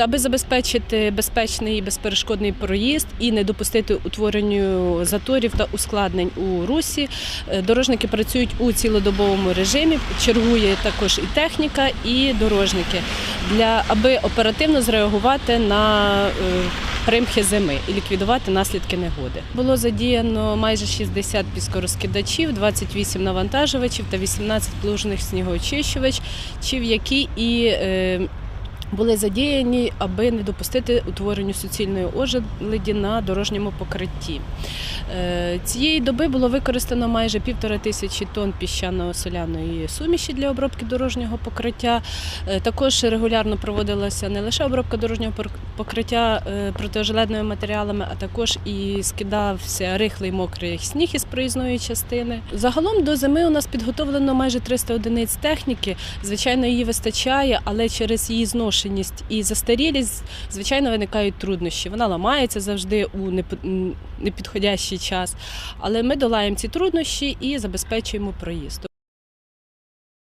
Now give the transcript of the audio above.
Аби забезпечити безпечний і безперешкодний проїзд і не допустити утворенню заторів та ускладнень у русі, е, дорожники працюють у цілодобовому режимі. Чергує також і техніка, і дорожники для аби оперативно зреагувати на е, примхи зими і ліквідувати наслідки негоди. Було задіяно майже 60 піскорозкидачів, 28 навантажувачів та 18 плужних снігоочищувачів, які і е, були задіяні, аби не допустити утворенню суцільної ожеледі на дорожньому покритті. Е, Цієї доби було використано майже півтора тисячі тонн піщано-соляної суміші для обробки дорожнього покриття. Е, Також регулярно проводилася не лише обробка дорожнього покриття е, протижеледними матеріалами, а також і скидався рихлий мокрий сніг із проїзної частини. Загалом до зими у нас підготовлено майже 300 одиниць техніки. Звичайно, її вистачає, але через її зношеність і застарілість, звичайно, виникають труднощі. Вона ламається завжди у непідходящий час. Але ми долаємо ці труднощі і забезпечуємо проїзд.